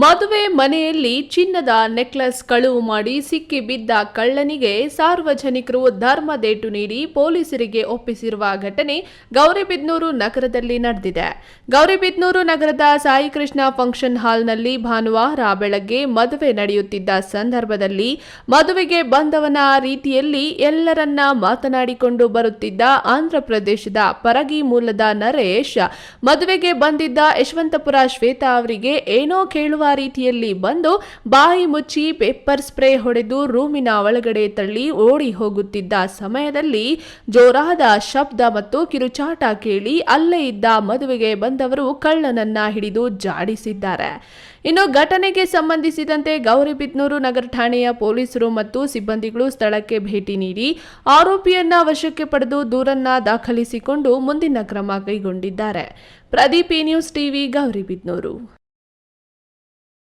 ಮದುವೆ ಮನೆಯಲ್ಲಿ ಚಿನ್ನದ ನೆಕ್ಲೆಸ್ ಕಳುವು ಮಾಡಿ ಸಿಕ್ಕಿ ಬಿದ್ದ ಕಳ್ಳನಿಗೆ ಸಾರ್ವಜನಿಕರು ಧರ್ಮದೇಟು ನೀಡಿ ಪೊಲೀಸರಿಗೆ ಒಪ್ಪಿಸಿರುವ ಘಟನೆ ಗೌರಿಬಿದ್ನೂರು ನಗರದಲ್ಲಿ ನಡೆದಿದೆ. ಗೌರಿಬಿದ್ನೂರು ನಗರದ ಸಾಯಿ ಕೃಷ್ಣ ಫಂಕ್ಷನ್ ಹಾಲ್ನಲ್ಲಿ ಭಾನುವಾರ ಬೆಳಗ್ಗೆ ಮದುವೆ ನಡೆಯುತ್ತಿದ್ದ ಸಂದರ್ಭದಲ್ಲಿ ಮದುವೆಗೆ ಬಂದವನ ರೀತಿಯಲ್ಲಿ ಎಲ್ಲರನ್ನ ಮಾತನಾಡಿಕೊಂಡು ಬರುತ್ತಿದ್ದ ಆಂಧ್ರಪ್ರದೇಶದ ಪರಗಿ ಮೂಲದ ನರೇಶ್, ಮದುವೆಗೆ ಬಂದಿದ್ದ ಯಶವಂತಪುರ ಶ್ವೇತಾ ಅವರಿಗೆ ಏನೋ ಕೇಳುವ ರೀತಿಯಲ್ಲಿ ಬಂದು ಬಾಯಿ ಮುಚ್ಚಿ ಪೇಪರ್ ಸ್ಪ್ರೇ ಹೊಡೆದು ರೂಮಿನ ಒಳಗಡೆ ತಳ್ಳಿ ಓಡಿ ಹೋಗುತ್ತಿದ್ದ ಸಮಯದಲ್ಲಿ ಜೋರಾದ ಶಬ್ದ ಮತ್ತು ಕಿರುಚಾಟ ಕೇಳಿ ಅಲ್ಲೇ ಇದ್ದ ಮದುವೆಗೆ ಬಂದವರು ಕಳ್ಳನನ್ನ ಹಿಡಿದು ಜಾಡಿಸಿದ್ದಾರೆ. ಇನ್ನು ಘಟನೆಗೆ ಸಂಬಂಧಿಸಿದಂತೆ ಗೌರಿಬಿದ್ನೂರು ನಗರ ಠಾಣೆಯ ಪೊಲೀಸರು ಮತ್ತು ಸಿಬ್ಬಂದಿಗಳು ಸ್ಥಳಕ್ಕೆ ಭೇಟಿ ನೀಡಿ ಆರೋಪಿಯನ್ನ ವಶಕ್ಕೆ ಪಡೆದು ದೂರನ್ನ ದಾಖಲಿಸಿಕೊಂಡು ಮುಂದಿನ ಕ್ರಮ ಕೈಗೊಂಡಿದ್ದಾರೆ. Pradeep news TV Gauribidanur